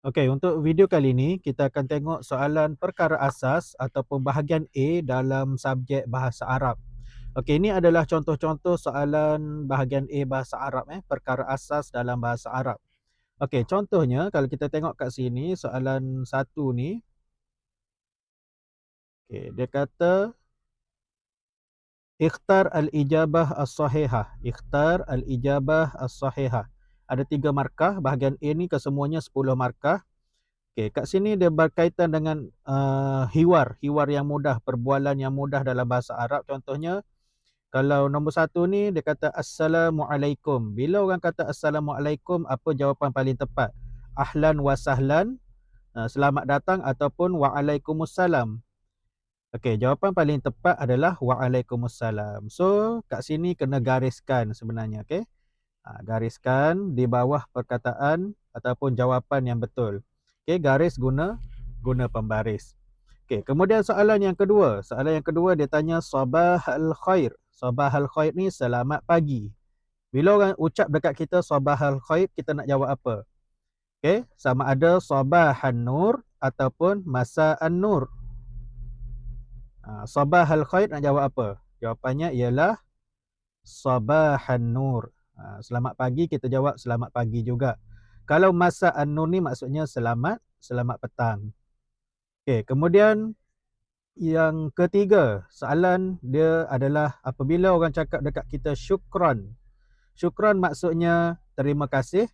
Okey, untuk video kali ini kita akan tengok soalan perkara asas ataupun bahagian A dalam subjek bahasa Arab. Okey, ini adalah contoh-contoh soalan bahagian A bahasa Arab eh, perkara asas dalam bahasa Arab. Okey, contohnya kalau kita tengok kat sini soalan satu ni. Okey, dia kata Ikhtar al-ijabah as-sahihah. Ikhtar al-ijabah as-sahihah ada tiga markah. Bahagian A ni kesemuanya 10 markah. Okey, kat sini dia berkaitan dengan uh, hiwar, hiwar yang mudah, perbualan yang mudah dalam bahasa Arab. Contohnya, kalau nombor satu ni dia kata Assalamualaikum. Bila orang kata Assalamualaikum, apa jawapan paling tepat? Ahlan wa sahlan, uh, selamat datang ataupun Waalaikumsalam. Okey, jawapan paling tepat adalah Waalaikumsalam. So, kat sini kena gariskan sebenarnya, okey? Ha, gariskan di bawah perkataan ataupun jawapan yang betul. Okey, garis guna guna pembaris. Okey, kemudian soalan yang kedua. Soalan yang kedua dia tanya sabah al khair. Sabah al khair ni selamat pagi. Bila orang ucap dekat kita sabah al khair, kita nak jawab apa? Okey, sama ada sabahan nur ataupun masa an nur. Ha, sabah al khair nak jawab apa? Jawapannya ialah sabahan nur. Ha, selamat pagi kita jawab selamat pagi juga. Kalau masa an-nur ni maksudnya selamat, selamat petang. Okey, kemudian yang ketiga, soalan dia adalah apabila orang cakap dekat kita syukran. Syukran maksudnya terima kasih.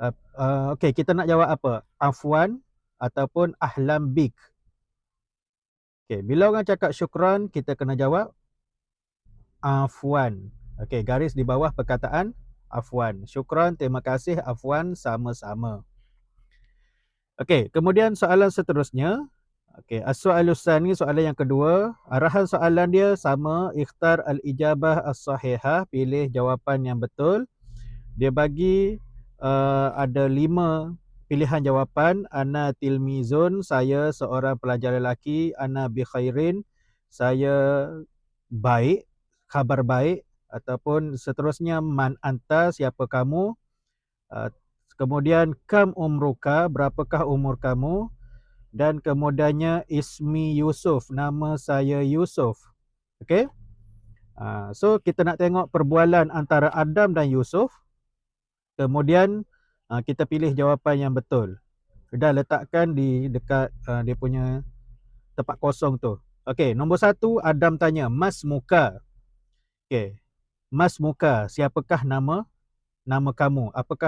Uh, uh, Okey, kita nak jawab apa? Afwan ataupun ahlam bik. Okey, bila orang cakap syukran, kita kena jawab afwan. Okey, garis di bawah perkataan afwan. Syukran, terima kasih, afwan, sama-sama. Okey, kemudian soalan seterusnya. Okey, as-soalus ni soalan yang kedua. Arahan soalan dia sama, ikhtar al-ijabah as-sahihah, pilih jawapan yang betul. Dia bagi uh, ada lima pilihan jawapan. Ana tilmizun, saya seorang pelajar lelaki. Ana bi khairin, saya baik, khabar baik ataupun seterusnya man anta siapa kamu? Uh, kemudian kam umruka berapakah umur kamu? Dan kemudiannya ismi Yusuf nama saya Yusuf okey uh, so kita nak tengok perbualan antara Adam dan Yusuf kemudian uh, kita pilih jawapan yang betul. Dah letakkan di dekat uh, dia punya tempat kosong tu. Okey nombor satu Adam tanya mas muka? Okey Mas Muka, siapakah nama nama kamu? Apakah